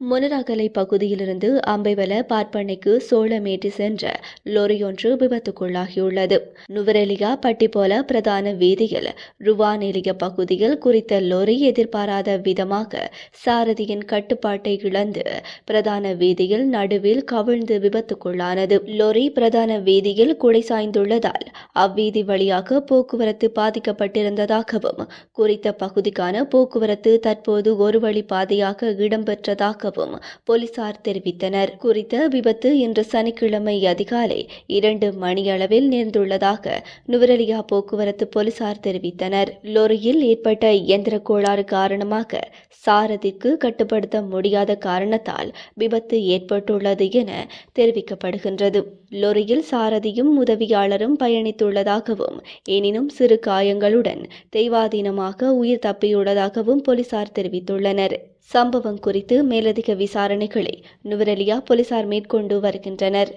முனராகலை பகுதியிலிருந்து அம்பைவல பார்ப்பனைக்கு சோளமேற்றி சென்ற லொரியொன்று விபத்துக்குள்ளாகியுள்ளது. நுவரெலியா பட்டிப்போல பிரதான வீதியில் ருவானெலிய பகுதியில் குறித்த லொரி எதிர்பாராத விதமாக சாரதியின் கட்டுப்பாட்டை இழந்து பிரதான வீதியில் நடுவில் கவிழ்ந்து விபத்துக்குள்ளானது. லொரி பிரதான வீதியில் குடை சாய்ந்துள்ளதால் அவ்வீதி வழியாக போக்குவரத்து பாதிக்கப்பட்டிருந்ததாகவும் குறித்த பகுதிக்கான போக்குவரத்து தற்போது ஒரு வழி பாதையாக இடம்பெற்றதாகவும் போலீசார் தெரிவித்தனர். குறித்த விபத்து இன்று சனிக்கிழமை அதிகாலை இரண்டு மணியளவில் நேர்ந்துள்ளதாக நுவரெலியா போக்குவரத்து போலீசார் தெரிவித்தனர். லோரியில் ஏற்பட்ட இயந்திர கோளாறு காரணமாக சாரதிக்கு கட்டுப்படுத்த முடியாத காரணத்தால் விபத்து ஏற்பட்டுள்ளது என தெரிவிக்கப்படுகின்றது. லொரியில் சாரதியும் உதவியாளரும் பயணித்துள்ளதாகவும் எனினும் சிறு காயங்களுடன் தெய்வாதீனமாக உயிர் தப்பியுள்ளதாகவும் போலீசார் தெரிவித்துள்ளனர். சம்பவம் குறித்து மேலதிக விசாரணைகளை நுவரெலியா போலீசார் மேற்கொண்டு வருகின்றனர்.